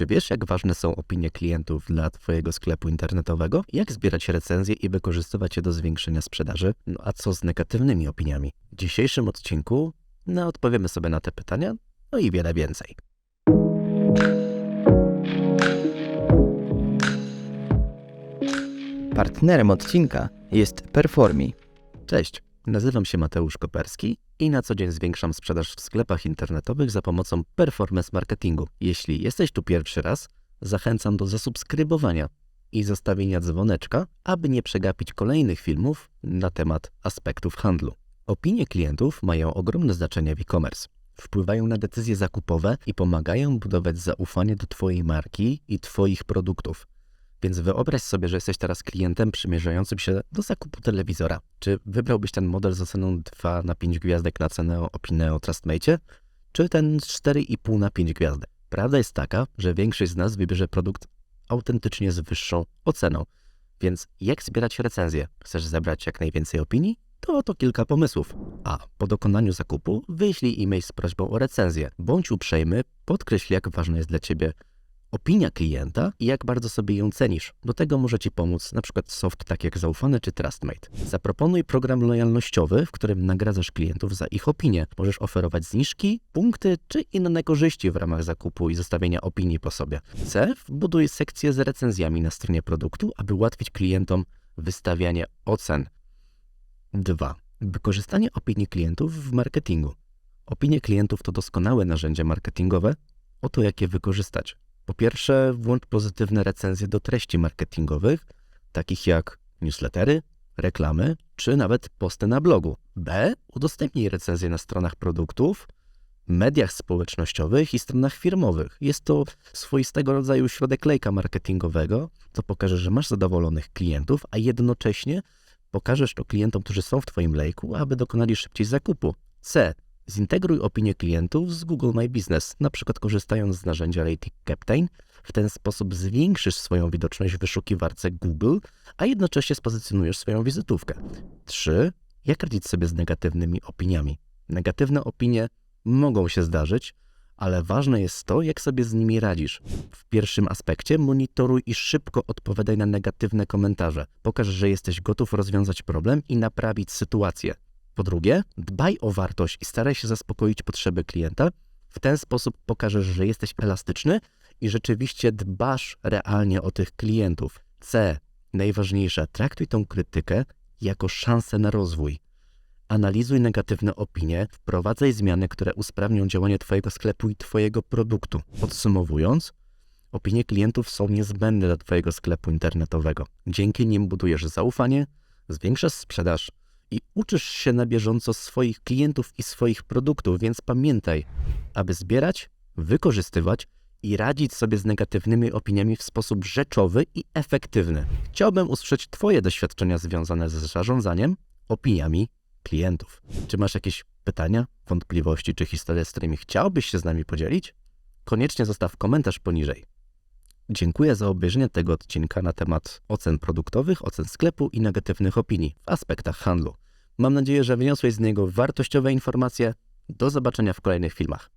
Czy wiesz, jak ważne są opinie klientów dla Twojego sklepu internetowego? Jak zbierać recenzje i wykorzystywać je do zwiększenia sprzedaży? No a co z negatywnymi opiniami? W dzisiejszym odcinku no, odpowiemy sobie na te pytania, no i wiele więcej. Partnerem odcinka jest Performi. Cześć, nazywam się Mateusz Koperski i na co dzień zwiększam sprzedaż w sklepach internetowych za pomocą performance marketingu. Jeśli jesteś tu pierwszy raz, zachęcam do zasubskrybowania i zostawienia dzwoneczka, aby nie przegapić kolejnych filmów na temat aspektów handlu. Opinie klientów mają ogromne znaczenie w e-commerce. Wpływają na decyzje zakupowe i pomagają budować zaufanie do Twojej marki i Twoich produktów. Więc wyobraź sobie, że jesteś teraz klientem przymierzającym się do zakupu telewizora. Czy wybrałbyś ten model z oceną 2 na 5 gwiazdek na cenę Opineo Trustmate, czy ten z 4,5 na 5 gwiazdek? Prawda jest taka, że większość z nas wybierze produkt autentycznie z wyższą oceną. Więc jak zbierać recenzje? Chcesz zebrać jak najwięcej opinii? To oto kilka pomysłów. A po dokonaniu zakupu wyślij e-mail z prośbą o recenzję. Bądź uprzejmy, podkreśl jak ważna jest dla Ciebie opinia klienta i jak bardzo sobie ją cenisz. Do tego może Ci pomóc przykład soft tak jak Zaufany czy Trustmate. Zaproponuj program lojalnościowy, w którym nagradzasz klientów za ich opinię. Możesz oferować zniżki, punkty czy inne korzyści w ramach zakupu i zostawienia opinii po sobie. C. Wbuduj sekcję z recenzjami na stronie produktu, aby ułatwić klientom wystawianie ocen. 2. Wykorzystanie opinii klientów w marketingu. Opinie klientów to doskonałe narzędzie marketingowe. Oto jak je wykorzystać. Po pierwsze, włącz pozytywne recenzje do treści marketingowych, takich jak newslettery, reklamy czy nawet posty na blogu. B. Udostępnij recenzje na stronach produktów, mediach społecznościowych i stronach firmowych. Jest to swoistego rodzaju środek lejka marketingowego, co pokaże, że masz zadowolonych klientów, a jednocześnie pokażesz to klientom, którzy są w Twoim lejku, aby dokonali szybciej zakupu. C. Zintegruj opinię klientów z Google My Business, na przykład korzystając z narzędzia Rating Captain. W ten sposób zwiększysz swoją widoczność w wyszukiwarce Google, a jednocześnie spozycjonujesz swoją wizytówkę. 3. Jak radzić sobie z negatywnymi opiniami? Negatywne opinie mogą się zdarzyć, ale ważne jest to, jak sobie z nimi radzisz. W pierwszym aspekcie monitoruj i szybko odpowiadaj na negatywne komentarze. Pokaż, że jesteś gotów rozwiązać problem i naprawić sytuację. Po drugie, dbaj o wartość i staraj się zaspokoić potrzeby klienta. W ten sposób pokażesz, że jesteś elastyczny i rzeczywiście dbasz realnie o tych klientów. C. Najważniejsze, traktuj tą krytykę jako szansę na rozwój. Analizuj negatywne opinie, wprowadzaj zmiany, które usprawnią działanie Twojego sklepu i Twojego produktu. Podsumowując, opinie klientów są niezbędne dla Twojego sklepu internetowego. Dzięki nim budujesz zaufanie, zwiększasz sprzedaż i uczysz się na bieżąco swoich klientów i swoich produktów, więc pamiętaj, aby zbierać, wykorzystywać i radzić sobie z negatywnymi opiniami w sposób rzeczowy i efektywny. Chciałbym usłyszeć Twoje doświadczenia związane z zarządzaniem opiniami klientów. Czy masz jakieś pytania, wątpliwości czy historie, z którymi chciałbyś się z nami podzielić? Koniecznie zostaw komentarz poniżej. Dziękuję za obejrzenie tego odcinka na temat ocen produktowych, ocen sklepu i negatywnych opinii w aspektach handlu. Mam nadzieję, że wyniosłeś z niego wartościowe informacje. Do zobaczenia w kolejnych filmach.